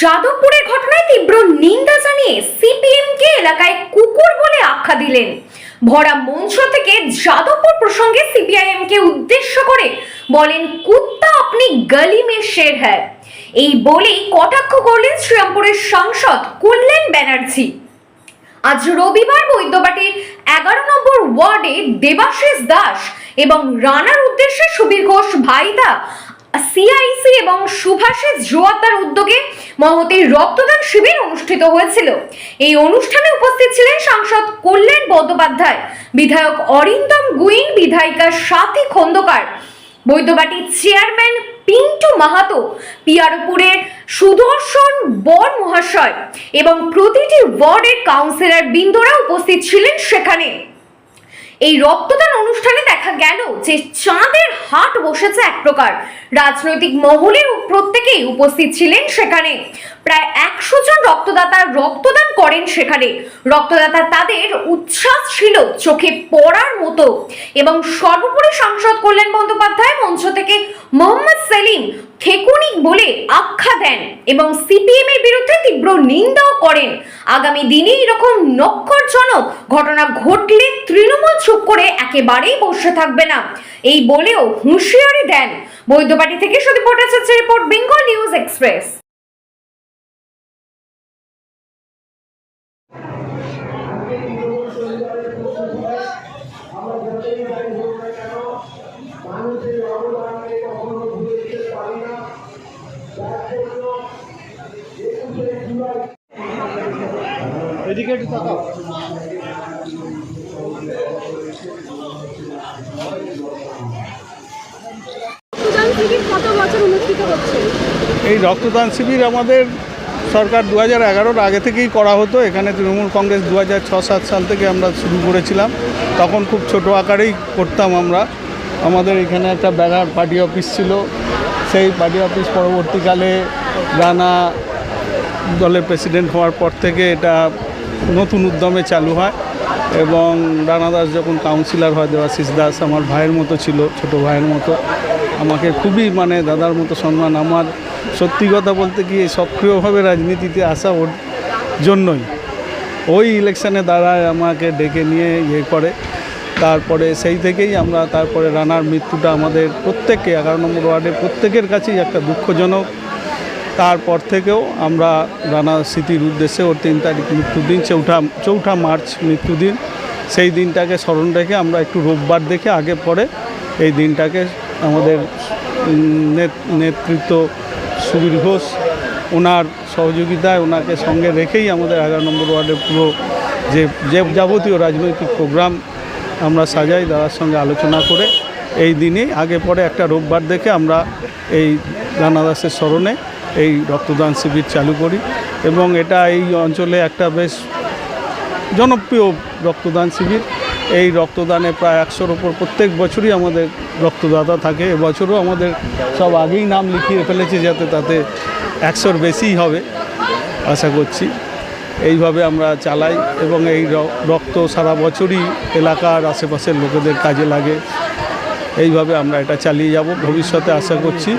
যাদবপুরের ঘটনায় তীব্র নিন্দা জানিয়ে সিপিএমকে এলাকায় কুকুর বলে আখ্যা দিলেন। ভরা মঞ্চ থেকে যাদবপুর প্রসঙ্গে সিপিআইএম কে উদ্দেশ্য করে বলেন, কুত্তা আপনি গলি মে শের হ্যায়। এই বলেই কটাক্ষ করলেন শ্রীরামপুরের সাংসদ কল্যাণ ব্যানার্জি। আজ রবিবার বৈদ্যবাটির এগারো নম্বর ওয়ার্ডে দেবাশিস দাস এবং রানার উদ্দেশ্যে সুবীর ঘোষ ভাইদা সিআইসি এবং সুভাষিস জোয়াতার উদ্যোগে মহতির রক্তদান শিবির অনুষ্ঠিত হয়েছিল। এই অনুষ্ঠানে উপস্থিত ছিলেন সাংসদ কল্যাণ বন্দ্যোপাধ্যায়, বিধায়ক অরিন্দম গুইন বিধায়িকা সাথী খন্দকার বৈদ্যবাটির চেয়ারম্যান পিন্টু মাহাতো পিয়ারপুরের সুদর্শন বর মহাশয় এবং প্রতিটি ওয়ার্ডের কাউন্সিলর বৃন্দরা উপস্থিত ছিলেন সেখানে। এই রক্তদান অনুষ্ঠানে দেখা গেল যে চাঁদের হাট বসেছে এক প্রকার। রাজনৈতিক মহলের প্রত্যেকেই উপস্থিত ছিলেন সেখানে। প্রায় একশো জন রক্তদাতা রক্তদান করেন সেখানে। রক্তদাতা তাদের উচ্ছ্বাস ছিল চোখে পড়ার মতো। এবং সর্বোপরি সাংসদ কল্যাণ বন্দ্যোপাধ্যায় মঞ্চ থেকে মোহাম্মদ সেলিম খেকুনি বলে আখ্যা দেন এবং সিপিএম এর বিরুদ্ধে তীব্র নিন্দাও করেন। আগামী দিনে এরকম নক্ষরজনক ঘটনা ঘটলে তৃণমূল চুপ করে একেবারেই বসে থাকবে না। এই বলেও হুঁশিয়ারি দেন বৈদ্যবাটি থেকে সুদীপ ভট্টাচার্যের রিপোর্ট, বেঙ্গল নিউজ এক্সপ্রেস। এদিকে একটু তাকাও। এই রক্তদান শিবির আমাদের সরকার দু হাজার এগারোর আগে থেকেই করা হতো। এখানে তৃণমূল কংগ্রেস দু হাজার ছ সাত সাল থেকে আমরা শুরু করেছিলাম। তখন খুব ছোট আকারেই করতাম আমরা। আমাদের এখানে একটা ব্যানার পার্টি অফিস ছিল। সেই পার্টি অফিস পরবর্তীকালে রানা দলের প্রেসিডেন্ট হওয়ার পর থেকে এটা নতুন উদ্যমে চালু হয় এবং রানা দাস যখন কাউন্সিলর হয় দেবাশিস দাস আমার ভাইয়ের মতো ছিল, ছোট ভাইয়ের মতো। আমাকে খুবই মানে দাদার মতো সম্মান। আমার সত্যি কথা বলতে কি সক্রিয়ভাবে রাজনীতিতে আসা ওর জন্যই। ওই ইলেকশানে দাঁড়ায় আমাকে ডেকে নিয়ে ইয়ে করে। তারপরে সেই থেকেই আমরা, তারপরে রানার মৃত্যুটা আমাদের প্রত্যেককে, এগারো নম্বর ওয়ার্ডের প্রত্যেকের কাছেই একটা দুঃখজনক তারপর থেকেও আমরা রানা স্মৃতির উদ্দেশ্যে ওর তিন তারিখ মৃত্যুদিন চৌঠা চৌঠা মার্চ মৃত্যুদিন সেই দিনটাকে স্মরণ রেখে আমরা একটু রোববার দেখে আগে পরে এই দিনটাকে আমাদের নেতৃত্ব সুবীর ঘোষ ওনার সহযোগিতায় ওনাকে সঙ্গে রেখেই আমাদের এগারো নম্বর ওয়ার্ডের পুরো যে যে যাবতীয় রাজনৈতিক প্রোগ্রাম আমরা সাজাই দাদার সঙ্গে আলোচনা করে এই দিনে আগে পরে একটা রোববার দেখে আমরা এই রানা দাসের স্মরণে এই রক্তদান শিবির চালু করি এবং এটা এই অঞ্চলে একটা বেশ জনপ্রিয় রক্তদান শিবির। এই রক্তদানে প্রায় একশোর ওপর প্রত্যেক বছরই আমাদের রক্তদাতা থাকে। এবছরও আমাদের সব আগেই নাম লিখিয়ে ফেলেছে যাতে তাতে একশোর বেশিই হবে, আশা করছি। এইভাবে আমরা চালাই এবং এই রক্ত সারা বছরই এলাকার আশেপাশের লোকেদের কাজে লাগে। এইভাবে আমরা এটা চালিয়ে যাব। ভবিষ্যতে আশা করছি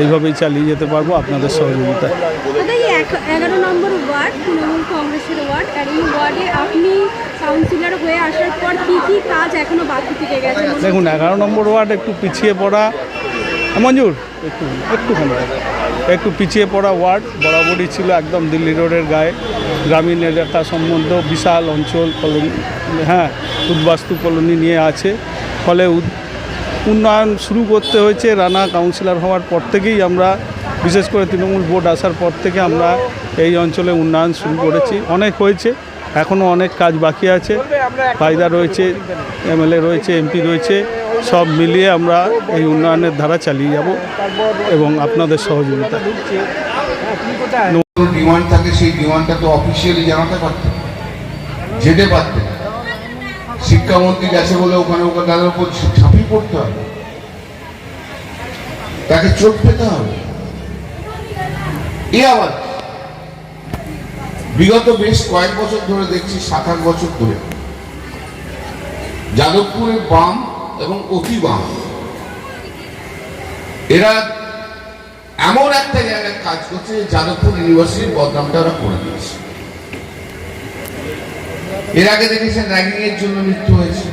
এইভাবেই চালিয়ে যেতে পারব আপনাদের সহযোগিতায়। দাদা এগারো নম্বর ওয়ার্ড তৃণমূল কংগ্রেসের ওয়ার্ড আর এই ওয়ার্ডে আপনি কাউন্সিলর হয়ে আসার পর কি কি কাজ এখনও বাকি থেকে গেছে? দেখুন এগারো নম্বর ওয়ার্ড একটু পিছিয়ে পড়া মঞ্জুর একটু একটুখানি একটু পিছিয়ে পড়া ওয়ার্ড বরাবরই ছিল একদম দিল্লি রোডের গায়ে। গ্রামীণ এলাকা সম্বন্ধ বিশাল অঞ্চল কলোনি হ্যাঁ উদ্বাস্তু কলোনি নিয়ে আছে। ফলে উন্নয়ন শুরু করতে হয়েছে। রানা কাউন্সিলর হওয়ার পর থেকেই আমরা, বিশেষ করে তৃণমূল বোর্ড আসার পর থেকে আমরা এই অঞ্চলে উন্নয়ন শুরু করেছি। অনেক হয়েছে, এখনও অনেক কাজ বাকি আছে। ফায়দা রয়েছে, এমএলএ রয়েছে, এমপি রয়েছে, সব মিলিয়ে আমরা এই উন্নয়নের ধারা চালিয়ে যাব এবং আপনাদের সহযোগিতা। ডিমান্ড থাকে, সেই ডিমান্ডটা তো অফিসিয়ালি জানাতে পারতেন যেতে পারতেন শিক্ষামন্ত্রী গেছে বলে ওখানে ওখানে তাদের উপর ঝাঁপিয়ে পড়তে হবে। তাকে চোট পেতে হবে। এ আবার বিগত বেশ কয়েক বছর ধরে দেখছি, সাত আট বছর ধরে। যাদবপুরের বাম এবং অতি বাম। এরা এমন একটা জায়গায় কাজ করছে যাদবপুর ইউনিভার্সিটির বদনামটা ওরা করে দিয়েছে। এর আগে দেখেছেন র্যাগিং এর জন্য মৃত্যু হয়েছে।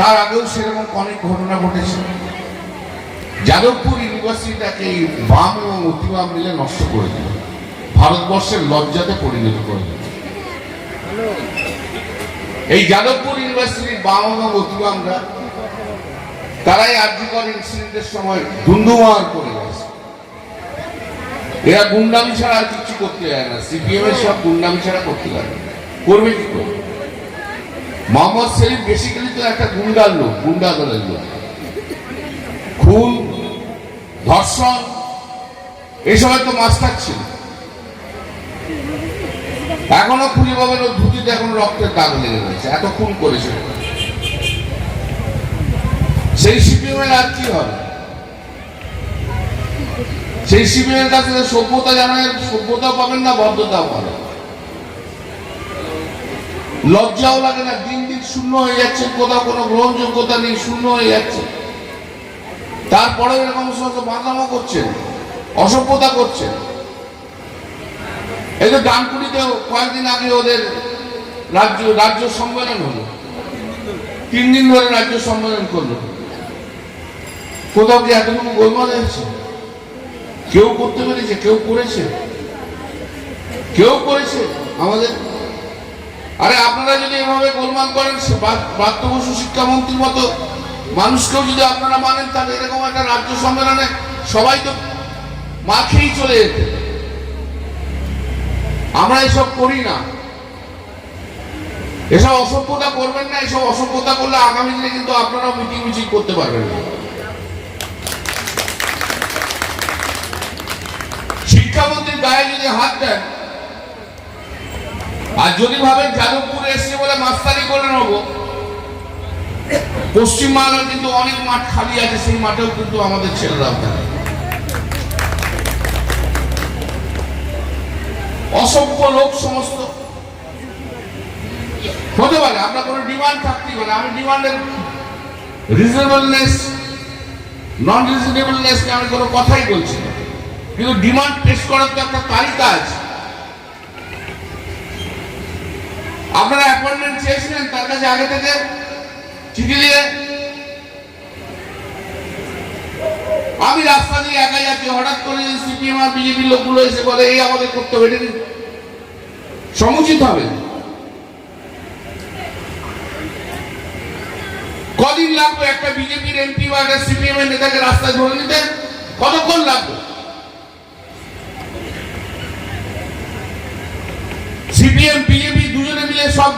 তার আগেও সেরকম অনেক ঘটনা ঘটেছে। যাদবপুর ইউনিভার্সিটিটাকে এই বাম এবং অতিবাম মিলে নষ্ট করে দিল। ভারতবর্ষের লজ্জাতে পরিণত করে দিল। এই যাদবপুর ইউনিভার্সিটির বাম এবং অতিবামরা তারাই আর্যিকর ইনসিডেন্টের সময় ধুন্ধুমার করে এরা গুন্ডামি ছাড়া আর কিছু করতে যায় না। সিপিএম এর সব গুন্ডামি ছাড়া করতে পারে। করবে কি করে? মোহাম্মদ সেলিম বেসিক্যালি তো একটা গুন্ডার লোক, গুন্ডা দলের লোক। খুন, ধর্ষণ এসবের তো মাস্টার ছিল। এখনও খুঁজে পাবেন ও ধুতিতে এখন রক্তের দাগ লেগে রয়েছে। এত খুন করেছে। সেই সিপিএম এর আর কি হবে? সেই এর কাছে সভ্যতা জানার সভ্যতা পাবেন না ভদ্রতাও পাবেন লজ্জাও লাগে না, দিন দিন শূন্য হয়ে যাচ্ছে, কোথাও কোনো গ্রহণযোগ্যতা নেই, শূন্য হয়ে যাচ্ছে। তারপরে এরকম সমস্ত বাঁধামো করছেন, অসভ্যতা করছেন। এই তো ডানকুনিতে কয়েকদিন আগে ওদের রাজ্য রাজ্য সম্মেলন হলো। তিন দিন ধরে রাজ্য সম্মেলন করল। কোথাও কি এতটুকু গোলমাল হয়েছে? কেউ করতে পেরেছে, কেউ করেছে। কেউ করেছে। আমাদের আরে আপনারা যদি এভাবে গোলমাল করেন প্রাপ্ত বসু শিক্ষামন্ত্রীর মতো মানুষকেও যদি আপনারা মানেন, তাহলে এরকম একটা রাজ্য সম্মেলনে সবাই তো মাখেই চলে যেতে। আমরা এসব করি না। এসব অসভ্যতা করবেন না, এসব অসভ্যতা করলে আগামী দিনে কিন্তু আপনারা মিটিং মিছিল করতে পারবেন না। শিক্ষামন্ত্রীর গায়ে যদি হাত দেন, আর যদি ভাবেন যাদবপুরে এসছে বলে মাস্তানি করে নেব পশ্চিমবাংলার কিন্তু অনেক মাঠ খালি আছে, সেই মাঠেও কিন্তু আমাদের ছেলেরাও থাকে অসভ্য লোক সমস্ত। হতে পারে, আমরা কোনো ডিমান্ড থাকতেই পারে, আমি ডিমান্ডের রিজনেবলনেস নন রিজনেবলনেস নিয়ে আমি কোনো কথাই বলছি কিন্তু ডিমান্ড পেশ করার তো একটা তালিকা আছে। আপনারা অ্যাপয়েন্টমেন্ট চেয়েছিলেন, তার কাছে আগে থেকে চিঠি দিয়ে আমি রাস্তা দিয়ে একা যাচ্ছি, হঠাৎ করে সিপিএম আর বিজেপির লোকগুলো এসে বলে, এই আমাদের করতে হবে সমুচিত হবে। কদিন লাগবে একটা বিজেপির এমপি বা একটা সিপিএম এর নেতাকে রাস্তায় ধরে নিতে? কতক্ষণ লাগবে? সিপিএম বিজেপি দুজনে মিলে সব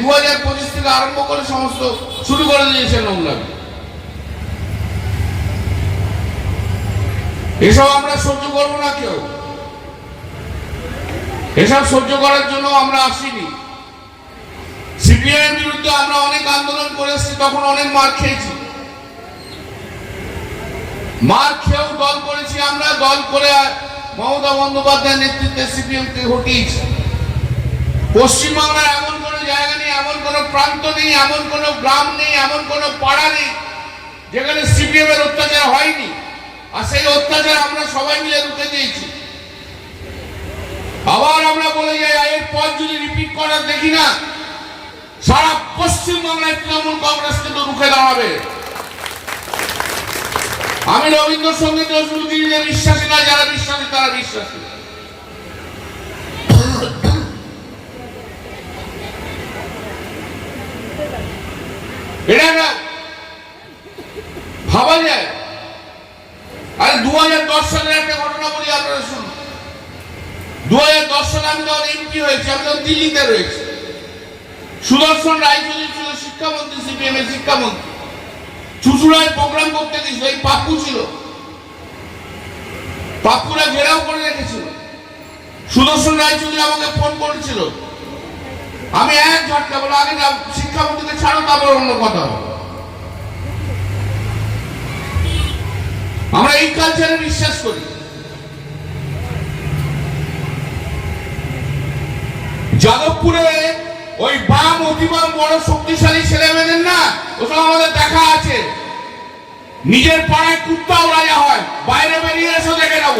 দু হাজার পঁচিশ থেকে আরম্ভ করে সমস্ত শুরু করে দিয়েছে এসব আমরা সহ্য করব না কেউ। এসব সহ্য করার জন্য আমরা আসিনি। বিরুদ্ধে আমরা অনেক আন্দোলন করে এসেছি, তখন অনেক মার খেয়েছি। মার খেয়েও দল করেছি আমরা, দল করে মমতা বন্দ্যোপাধ্যায়ের নেতৃত্বে সিপিএম কে হটিয়েছি। পশ্চিমবাংলার এমন কোনো জায়গা নেই, এমন কোনো প্রান্ত নেই, এমন কোনো গ্রাম নেই, এমন কোনো পাড়া নেই, যেখানে সিপিএম এর অত্যাচার হয়নি। আর সেই অত্যাচার আমরা সবাই মিলে রুখে দিয়েছি। আবার আমরা বলে যাই এর পর যদি রিপিট করার দেখি না, সারা পশ্চিমবাংলায় তৃণমূল কংগ্রেস কিন্তু রুখে দাঁড়াবে। আমি রবীন্দ্রসঙ্গীত নজরুলগিরিতে বিশ্বাসী না, যারা বিশ্বাসী তারা বিশ্বাসী এটা ভাবা যায়? আরে দু হাজার দশ সালের একটা ঘটনা বলি আপনারা শুনুন। দু হাজার দশ সালে আমি যখন এমপি হয়েছি, আমি তখন দিল্লিতে রয়েছি, সুদর্শন রায়চৌধুরী ছিল শিক্ষামন্ত্রী সিপিএম এর শিক্ষামন্ত্রী চুচুড়ায় প্রোগ্রাম করতে গেছিল এই পাপ্পু ছিল। পাপ্পুরা ঘেরাও করে রেখেছিল। সুদর্শন রায়চৌধুরী আমাকে ফোন করেছিল, আমি এক ঝটকা বলে, আগে তারপর অন্য কথা। আমরা এই কালচারে বিশ্বাস করি। যাদবপুরে ওই বাম অতিবাম বড় শক্তিশালী ছেলে মেয়েদের না? ওসব আমাদের দেখা আছে। নিজের পাড়ায় কুত্তাও রাজা হয়। বাইরে বেরিয়ে এসে, দেখে নেব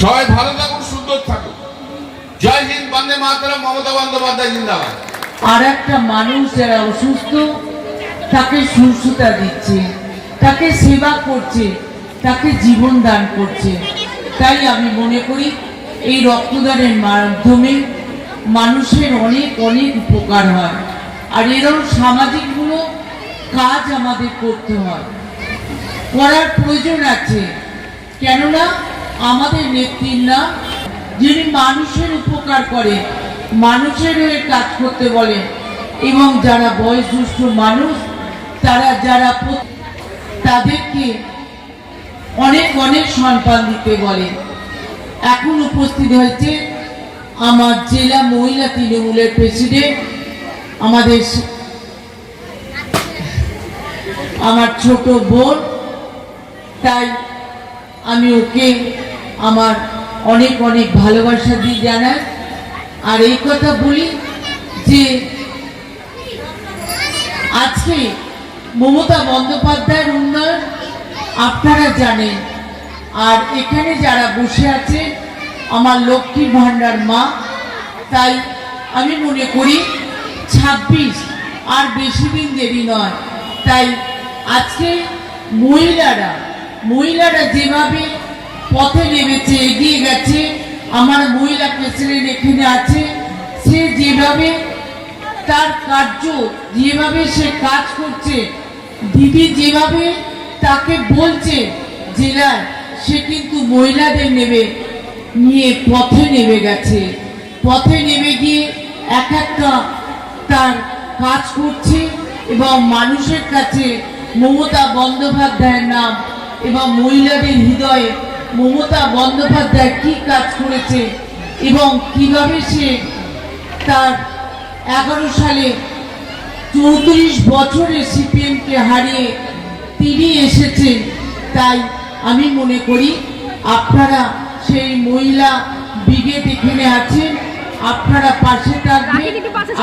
সবাই ভালো থাকুন, সুন্দর থাকুন। জয় হিন্দ, বন্দে মাতরম, মমতা বন্দ্যোপাধ্যায় জিন্দাবাদ। আর একটা মানুষ যারা অসুস্থ, তাকে সুস্থতা দিচ্ছে, তাকে সেবা করছে, তাকে জীবন দান করছে। তাই আমি মনে করি, এই রক্তদানের মাধ্যমে মানুষের অনেক অনেক উপকার হয়। আর এরকম সামাজিকগুলো কাজ আমাদের করতে হয়। করার প্রয়োজন আছে। কেননা আমাদের নেত্রীরা যিনি মানুষের উপকার করে, মানুষের হয়ে কাজ করতে বলে। এবং যারা বয়োজ্যেষ্ঠ মানুষ, তারা যারা তাদেরকে অনেক অনেক সম্মান দিতে বলে। এখন উপস্থিত হয়েছে আমার জেলা মহিলা তৃণমূলের প্রেসিডেন্ট, আমাদের আমার ছোট বোন। তাই আমি ওকে আমার অনেক অনেক ভালোবাসা দিয়ে জানায়। আর এই কথা বলি যে আজকে মমতা বন্দ্যোপাধ্যায়ের উন্নয়ন আপনারা জানেন। আর এখানে যারা বসে আছে, আমার লক্ষ্মী ভাণ্ডার মা, তাই আমি মনে করি ছাব্বিশ আর বেশি দিন দেরি নয়। তাই আজকে মহিলারা মহিলারা যেভাবে পথে নেমেছে, এগিয়ে গেছে। আমার মহিলা প্রেসিডেন্ট এখানে আছে। সে যেভাবে তার কার্য, যেভাবে সে কাজ করছে, দিদি যেভাবে তাকে বলছে, জেলায়, সে কিন্তু মহিলাদের নেবে নিয়ে পথে নেমে গেছে। পথে নেমে গিয়ে এক একটা তার কাজ করছে এবং মানুষের কাছে মমতা বন্দ্যোপাধ্যায়ের নাম এবং মহিলাদের হৃদয়ে মমতা বন্দ্যোপাধ্যায় কি কাজ করেছে এবং কীভাবে সে তার এগারো সালে চৌত্রিশ বছরে সিপিএমকে হারিয়ে তিনি এসেছেন তাই আমি মনে করি আপনারা সেই মহিলা ব্রিগেড এখানে আছেন আপনারা পাশে থাকবেন।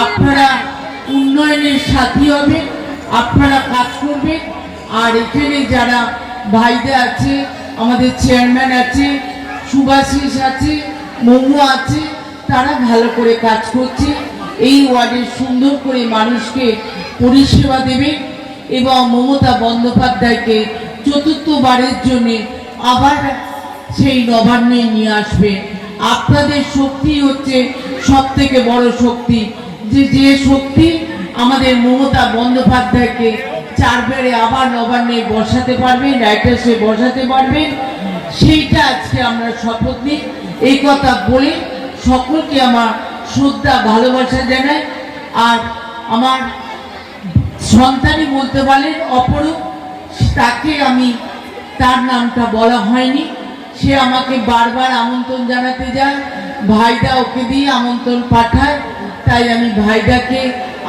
আপনারা উন্নয়নের সাথী হবে আপনারা কাজ করবেন আর এখানে যারা ভাইদা আছে আমাদের চেয়ারম্যান আছে, সুভাষিস আছে মমু আছে, তারা ভালো করে কাজ করছে। এই ওয়ার্ডে সুন্দর করে মানুষকে পরিষেবা দেবে এবং মমতা বন্দ্যোপাধ্যায়কে চতুর্থবারের জন্য আবার সেই নবান্নে নিয়ে আসবে। আপনাদের শক্তি হচ্ছে সব থেকে বড় শক্তি। যে যে শক্তি আমাদের মমতা বন্দ্যোপাধ্যায়কে চারবারে আবার নবান্নে বসাতে পারবেন রাইটার্সে বসাতে পারবেন সেইটা আজকে আমরা শপথ নিই। এই কথা বলে, সকলকে আমার শ্রদ্ধা, ভালোবাসা জানাই। আর আমার সন্তানই বলতে পারেন অপরূপ, তাকে আমি তার নামটা বলা হয়নি। সে আমাকে বারবার আমন্ত্রণ জানাতে যায় ভাইদা ওকে দিয়ে আমন্ত্রণ পাঠায়। তাই আমি ভাইদাকে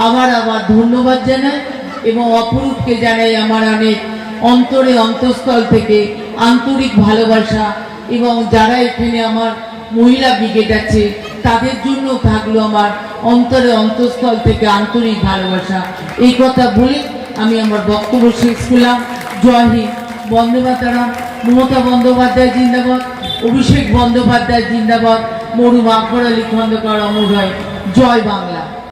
আবার আবার ধন্যবাদ জানাই। এবং অপরূপকে জানাই আমার অনেক অন্তরে, অন্তঃস্থল থেকে আন্তরিক ভালোবাসা এবং যারা এখানে আমার মহিলা ব্রিগেড আছে, তাদের জন্য থাকল আমার অন্তরে, অন্তঃস্থল থেকে আন্তরিক ভালোবাসা। এই কথা বলে আমি আমার বক্তব্য শেষ করলাম। জয় হিন্দ। বন্দে মাতারাম। মমতা বন্দ্যোপাধ্যায় জিন্দাবাদ। অভিষেক বন্দ্যোপাধ্যায় জিন্দাবাদ। মরু আলী খন্দকার অমর হয়। জয় বাংলা।